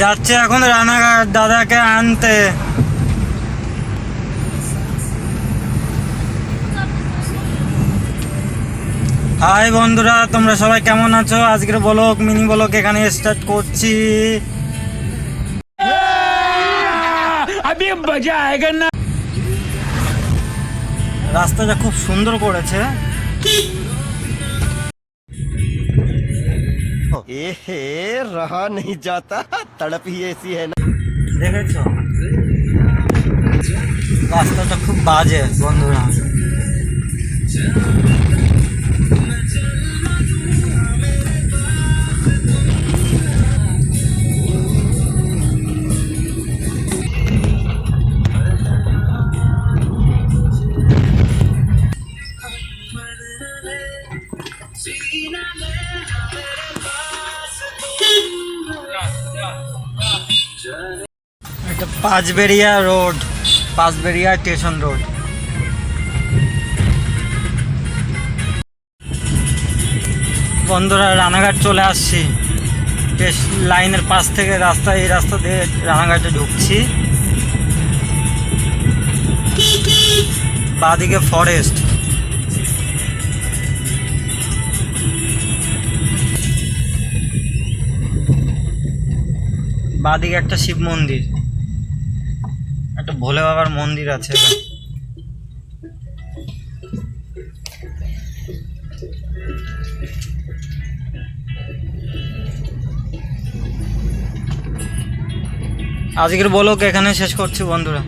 যাচ্ছে এখন রানাঘাট দাদাকে আনতে। হাই বন্ধুরা তোমরা সবাই কেমন আছো? আজকের বলক মিনি বলক এখানে স্টার্ট করছি। রাস্তাটা খুব সুন্দর করেছে। ए रहा नहीं जाता तड़प ही ऐसी है ना দেখেছো রাস্তাটা খুব বাজে বন্ধুরা এটা Panchberia road, Panchberia station road. বন্ধুরা, রানাঘাট চলে আসছি। লাইনের পাশ থেকে রাস্তা, এই রাস্তা দিয়ে রানাঘাটে ঢুকছি। বাদিকে ফরেস্ট বাদিকে একটা শিব মন্দির একটা ভোলে বাবার মন্দির আছে। আজকের বলক এখানে শেষ করছি বন্ধুরা